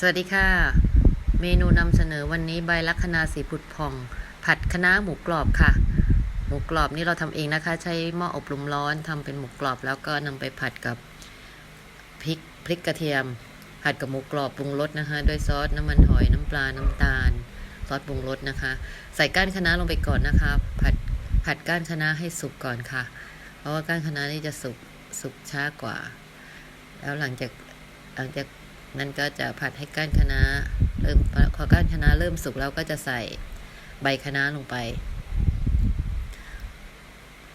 สวัสดีค่ะ เมนูนำเสนอวันนี้ใบลักคณาสีผุดผ่อง ผัดคะน้าหมูกรอบค่ะ หมูกรอบนี่เราทำเองนะคะ ใช้หม้ออบลมร้อนทำเป็นหมูกรอบแล้วก็นำไปผัดกับพริกพริกกระเทียม ผัดกับหมูกรอบปรุงรสนะคะด้วยซอสน้ำมันหอยน้ำปลาน้ำตาล ซอสปรุงรสนะคะ ใส่ก้านคะน้าลงไปก่อนนะคะ ผัดผัดก้านคะน้าให้สุกก่อนค่ะ เพราะว่าก้านคะน้านี่จะสุกสุกช้ากว่า แล้วหลังจากหลังจาก นั้นก็จะผัดให้ก้านคะน้าเริ่มพอก้านคะน้าเริ่มสุกแล้วก็จะใส่ใบคะน้าลงไป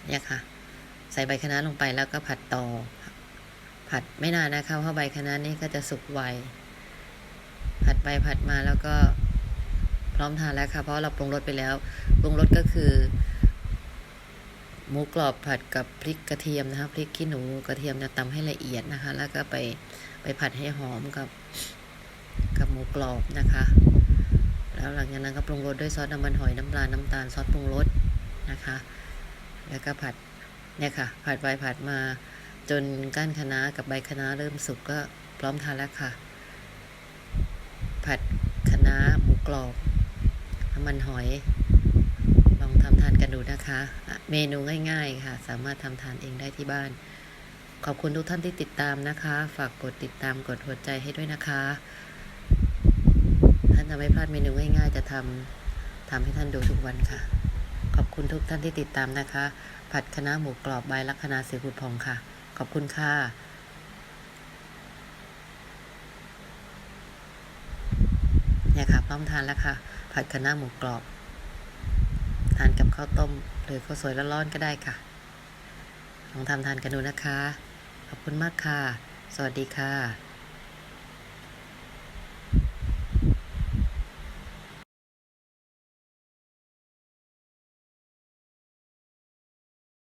เนี่ยค่ะ ใส่ใบคะน้าลงไปแล้วก็ผัดต่อ ผัดไม่นานนะคะเพราะใบคะน้านี่ก็จะสุกไวผัดไปผัดมาแล้วก็พร้อมทานแล้วค่ะ เพราะเราปรุงรสไปแล้วปรุงรสก็คือ หมูกรอบผัดกับพริกกระเทียมนะคะพริกขี้หนูกระเทียมจะตำให้ละเอียดนะคะ แล้วก็ไปไปผัดให้หอมกับกับหมูกรอบนะคะ แล้วหลังจากนั้นก็ปรุงรสด้วยซอสน้ำมันหอยน้ำปลาน้ำตาลซอสปรุงรสนะคะ แล้วก็ผัดเนี่ยค่ะ ผัดไปผัดมาจนก้านคะน้ากับใบคะน้าเริ่มสุกก็พร้อมทานแล้วค่ะ ผัดคะน้าหมูกรอบน้ำมันหอย ทานกันดูนะคะ เมนูง่าย ๆ ค่ะ สามารถทำทานเองได้ที่บ้าน ขอบคุณทุกท่านที่ติดตามนะคะ ฝากกดติดตามกดหัวใจให้ด้วยนะคะ ท่านจะไม่พลาดเมนูง่าย ๆ จะทำทำให้ท่านดูทุกวันค่ะ ขอบคุณทุกท่านที่ติดตามนะคะ ผัดคะน้าหมูกรอบใบลักษณาสีผุดพองค่ะ ขอบคุณค่ะเนี่ยค่ะพร้อมทานแล้วค่ะ ผัดคะน้าหมูกรอบ ทานกับข้าวต้ม หรือข้าวสวยร้อนๆก็ได้ค่ะ ลองทำทานกันดูนะคะ ขอบคุณมากค่ะ สวัสดีค่ะ